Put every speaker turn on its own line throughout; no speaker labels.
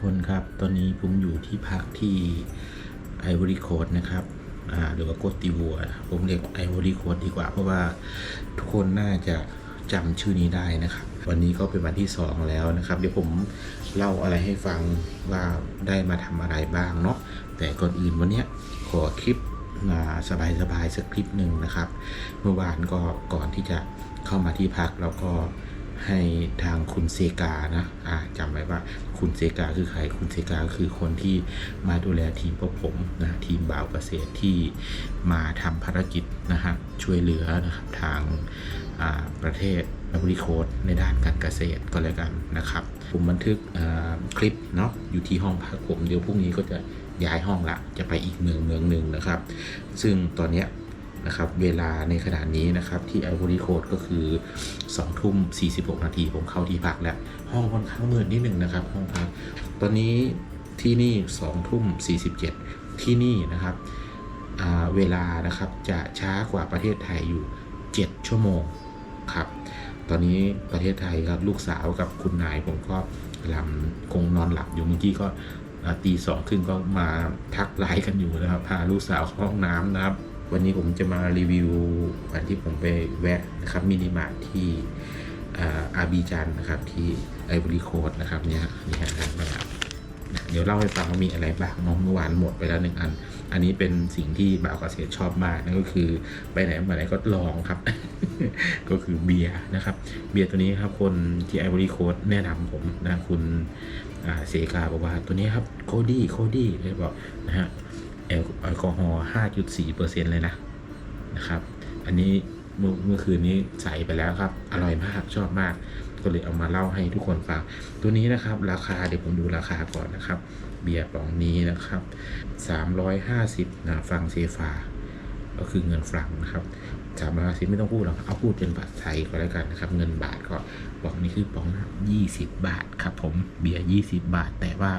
คนครับ ตอนนี้ผมอยู่ที่พักที่ไอวอรี่โคดนะครับหรือว่าโกติวัวผมเรียกไอวอรี่โคดดีกว่า เพราะว่าทุกคนน่าจะจำชื่อนี้ได้นะครับ วันนี้ก็เป็นวันที่ 2 แล้วนะครับ เดี๋ยวผมเล่าอะไรให้ฟังว่าได้มาทำอะไรบ้างเนาะแต่ก่อนอื่นวันนี้ขอคลิปมาสบายๆสักคลิปหนึ่งนะครับ เมื่อวานก็ก่อนที่จะเข้ามาที่พักเราก็ ให้ทางคุณเซกานะอ่าจำไว้ว่าคุณเซกาคือใครคุณเซกาคือคนที่มาดูแลทีมพวกผมนะทีมบ่าวเกษตรที่มาทำภารกิจนะฮะช่วยเหลือนะครับทางอ่าประเทศแอฟริโคดในด้านการเกษตรก็แล้วกันนะครับ ผมบันทึกคลิปเนาะอยู่ที่ห้องพักผมเดี๋ยวพรุ่งนี้ก็จะย้ายห้องละจะไปอีกเมืองเมืองหนึ่งนะครับ ซึ่งตอนเนี้ย นะครับเวลาในขณะนี้นะครับที่ไอวอรี่โคดก็คือ2ทุ่ม46 นาทีผมเข้าที่พักแล้ว ห้องค่อนข้างมืดนิดหนึ่งนะครับ ห้องพัก ตอนนี้ที่นี่2ทุ่ม47 ที่นี่นะครับเวลานะครับจะช้ากว่าประเทศไทยอยู่ 7 ชั่วโมงครับ ตอนนี้ประเทศไทยครับลูกสาวกับคุณนายผมก็ลำคงนอนหลับอยู่เมื่อกี้ก็ตีสองครึ่งก็มาทักไลน์กันอยู่นะครับพาลูกสาวเข้าห้องน้ำนะครับ วันนี้ผมจะมารีวิววันที่ผมไปแวะนะครับมินิมาร์ทที่อาบีจันนะครับที่ไอ o อรี่โคดนะครับเนี่ยนี่ฮะนะครับเดี๋ยวเล่าให้ฟังว่ามีอะไรบ้างเน้องเมื่อวานหมดไปแล้วหนึ่งอัน อันนี้เป็นสิ่งที่บ่าวเกษตรชอบมากนั่นก็คือไปไหนมาไหนก็ลองครับ ก็คือเบียร์นะครับ เบียร์ตัวนี้ครับคนที่ไอ o อรี่โคดแนะนำผมนะคุณเสกาบอกว่าตัวนี้ครับโคดี้โคดี้เลยบอกนะฮะ แอลกอฮอล์5.4เปอร์เซ็นต์เลยนะนะครับ อันนี้เมื่อเมื่อคืนนี้ใส่ไปแล้วครับ อร่อยมากชอบมาก ก็เลยเอามาเล่าให้ทุกคนฟัง ตัวนี้นะครับ ราคาเดี๋ยวผมดูราคาก่อนนะครับ เบียร์ปองนี้นะครับ 350นะฟังเซฟา ก็คือเงินฝรั่งนะครับ สามร้อยสิบไม่ต้องพูดหรอกเอาพูดเป็นบาทไทยก็แล้วกันนะครับ เงินบาทก็บอกนี่คือปองละยี่สิบบาทครับผมเบียร์ยี่สิบาท แต่ว่า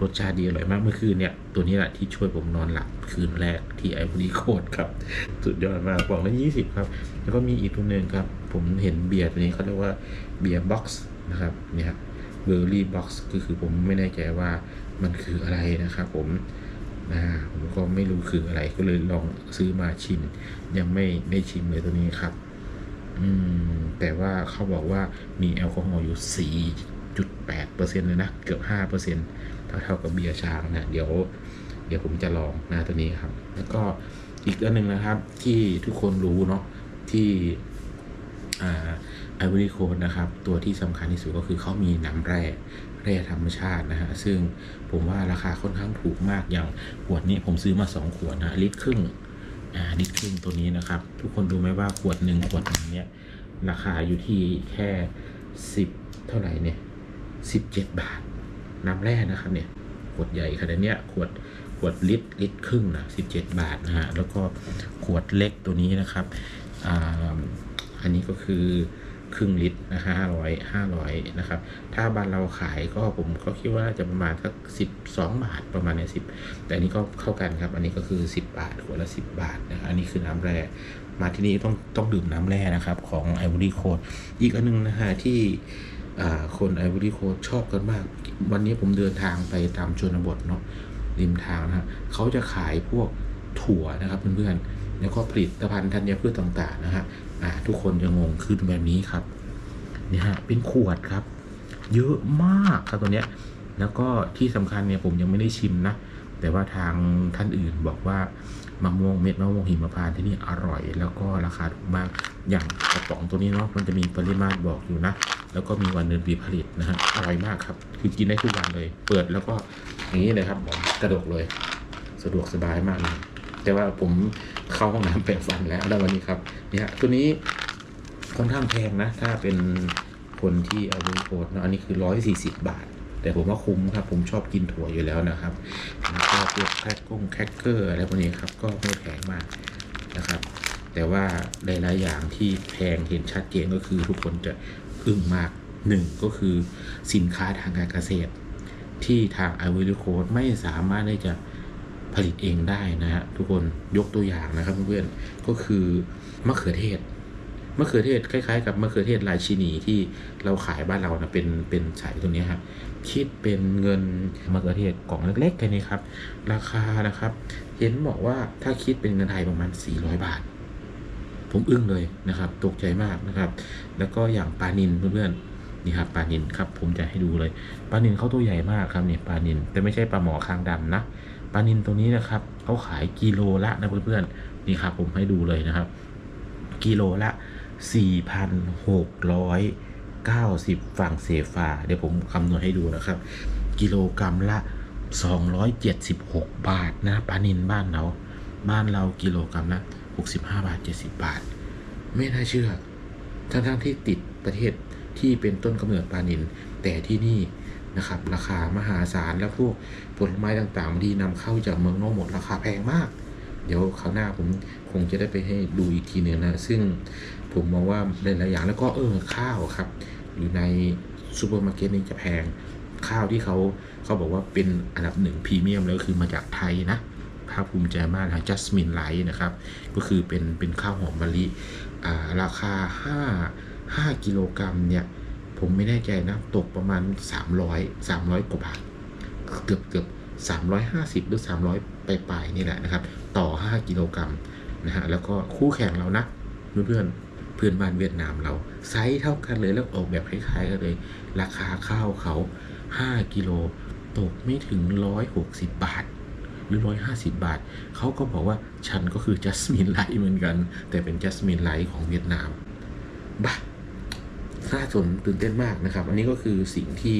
รสชาติดีอร่อยมากเมื่อคืนเนี่ยตัวนี้แหละที่ช่วยผมนอนหลับคืนแรกที่ไอวอรี่โคดครับ สุดยอดมากปองละยี่สิบครับ แล้วก็มีอีกตัวหนึ่งครับ ผมเห็นเบียร์ตัวนี้เขาเรียกว่าเบียร์บ็อกซ์นะครับเนี่ยครับเบอร์รี่บ็อกซ์ก็คือผมไม่แน่ใจว่ามันคืออะไรนะครับผม นะผมก็ไม่รู้คืออะไรก็เลยลองซื้อมาชิม ยังไม่ได้ชิมเลยตัวนี้ครับ อืม แต่ว่าเขาบอกว่ามีแอลกอฮอล์อยู่4.8เปอร์เซ็นต์เลยนะ เกือบ5เปอร์เซ็นต์เท่าเท่ากับเบียร์ช้างนะ เดี๋ยว เดี๋ยวผมจะลองนะตัวนี้ครับ แล้วก็อีกอันหนึ่งนะครับ ที่ทุกคนรู้เนาะที่ ไอวอรี่โคดนะครับ ตัวที่สำคัญที่สุดก็คือเขามีน้ำแร่แร่ธรรมชาตินะฮะ ซึ่งผมว่าราคาค่อนข้างถูกมากอย่างขวดนี้ผมซื้อมา 2 ขวดนะลิตรครึ่งอ่าลิตรครึ่งตัวนี้นะครับ ทุกคนดูไหมว่าขวดหนึ่งขวดหนึงเนี่ยราคาอยู่ที่แค่ 10 เท่าไหร่เนี่ย17 บาท น้ำแร่นะครับเนี่ยขวดใหญ่ขนาดเนี้ยขวดขวดลิตรลิตรครึ่งนะ17 บาทนะฮะแล้วก็ขวดเล็กตัวนี้นะครับอ่า อันนี้ก็คือครึ่งลิตรนะฮะห้าร้อยห้าร้อยนะครับ ถ้าบ้านเราขายก็ผมก็คิดว่าจะประมาณสักสิบสองบาทประมาณเนี้สิบแต่อันนี้ก็เข้ากันครับ อันนี้ก็คือสิบบาทขวดละสิบบาทนะอันนี้คือน้ำแร่มาที่นี่ต้องต้องดื่มน้ำแร่นะครับ ของไอวอรี่โคดอีกอันหนึงนะฮะที่คนไอวอรี่โคดชอบกันมาก วันนี้ผมเดินทางไปตามชนบทเนาะริมทางนะฮะเขาจะขายพวกถั่วนะครับเพื่อนๆ แล้วก็ผลิตภัณฑ์ธัญพืชต่างๆนะฮะอ่าทุกคนจะงงคือแบบนี้ครับเนี่ยฮะเป็นขวดครับ เยอะมากครับตัวเนี้ยแล้วก็ที่สำคัญเนี่ยผมยังไม่ได้ชิมนะแต่ว่าทางท่านอื่นบอกว่ามะม่วงเม็ดมะม่วงหิมพานต์ที่นี่อร่อย แล้วก็ราคาถูกมากอย่างกระป๋องตัวนี้เนาะมันจะมีปริมาตรบอกอยู่นะ แล้วก็มีวันเดือนปีผลิตนะฮะอร่อยมากครับ คือกินได้ทุกวันเลย เปิดแล้วก็อย่างนี้เลยครับผมกระดกเลย สะดวกสบายมากเลยแต่ว่าผม เข้าห้องน้ำแปรงฟันแล้วแล้ววันนี้ครับเนี่ยตัวนี้ค่อนข้างแพงนะ ถ้าเป็นคนที่เอาดูโคดนอะอันนี้คือร้อยสี่สิบบาท แต่ผมว่าคุ้มครับ ผมชอบกินถั่วอยู่แล้วนะครับแล้วก็พวกแครกงแครกเกอร์อะไรพวกนี้ครับก็ไม่แพงมากนะครับ แต่ว่าหลายๆอย่างที่แพงเห็นชัดเจนก็คือทุกคนจะอึ้งมากหนึ่งก็คือสินค้าทางการเกษตร ที่ทางไอวอรี่โคดไม่สามารถที่จะ ผลิตเองได้นะฮะทุกคนยกตัวอย่างนะครับเพื่อนๆก็คือมะเขือเทศมะเขือเทศคล้ายๆกับมะเขือเทศรายชินีที่เราขายบ้านเรานะเป็นเป็นสายตรงนี้ครับคิดเป็นเงินมะเขือเทศกล่องเล็กๆแค่นี้ครับ ราคานะครับ เห็นบอกว่าถ้าคิดเป็นเงินไทยประมาณ 400 บาท ผมอึ้งเลยนะครับ ตกใจมากนะครับ แล้วก็อย่างปลานินเพื่อนๆนี่ครับปลานินครับผมจะให้ดูเลยปลานินเขาตัวใหญ่มากครับเนี่ยปลานินแต่ไม่ใช่ปลาหมอคางดำนะ ปลานินตัวนี้นะครับเขาขายกิโลละนะเพื่อนๆนี่ครับผมให้ดูเลยนะครับ กิโลละ 4,690 ฝั่งเซฟา เดี๋ยวผมคำนวณให้ดูนะครับ กิโลกรรัมละ 276 บาทนะปลานินบ้านเราบ้านเรากิโลกรรัมละ 65 บาท 70 บาท ไม่น่าเชื่อ ทั้งๆที่ติดประเทศที่เป็นต้นกำเนิดปลานินแต่ที่นี่ นะครับ ราคามหาศาลแล้วพวกผลไม้ต่างๆที่นำเข้าจากเมืองนอกหมดราคาแพงมาก เดี๋ยวคราวหน้าผมคงจะได้ไปให้ดูอีกทีหนึ่งนะ ซึ่งผมมองว่าหลายๆอย่างแล้วก็เออข้าวครับ อยู่ในซูเปอร์มาร์เก็ตนี่จะแพงข้าวที่เขาเขาบอกว่าเป็นอันดับหนึ่งพรีเมียมแล้วคือมาจากไทยนะภาคภูมิใจมากนะจัสมินไลท์นะครับ ก็คือเป็นเป็นข้าวหอมมะลิอ่าราคา 5 5 กิโลกรัมเนี่ย ผมไม่แน่ใจนะ ตกประมาณ 300 300กว่าบาท เกือบเกือบ350 หรือ 300ปลายๆนี่แหละนะครับ ต่อ 5 กิโลกรัมนะฮะ แล้วก็คู่แข่งเรานะเพื่อนๆเพื่อนบ้านเวียดนามเรา ไซส์เท่ากันเลยแล้วออกแบบคล้ายๆกันเลย ราคาข้าวเขา 5 กิโล ตกไม่ถึง 160 บาท หรือ 150 บาท เขาก็บอกว่าฉันก็คือจัสมินไลท์เหมือนกัน แต่เป็นจัสมินไลท์ของเวียดนามบ้า น่าสนตื่นเต้นมากนะครับ อันนี้ก็คือสิ่งที่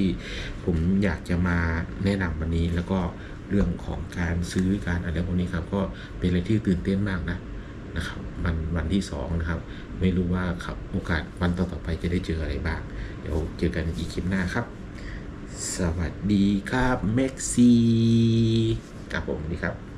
ผมอยากจะมาแนะนำวันนี้ แล้วก็เรื่องของการซื้อการอะไรพวกนี้ครับ ก็เป็นอะไรที่ตื่นเต้นมากนะนะครับวันวันที่สองนะครับ ไม่รู้ว่าครับโอกาสวันต่อๆไปจะได้เจออะไรบ้าง เดี๋ยวเจอกันอีกคลิปหน้าครับ สวัสดีครับเม็กซีครับผมสวัสดีครับ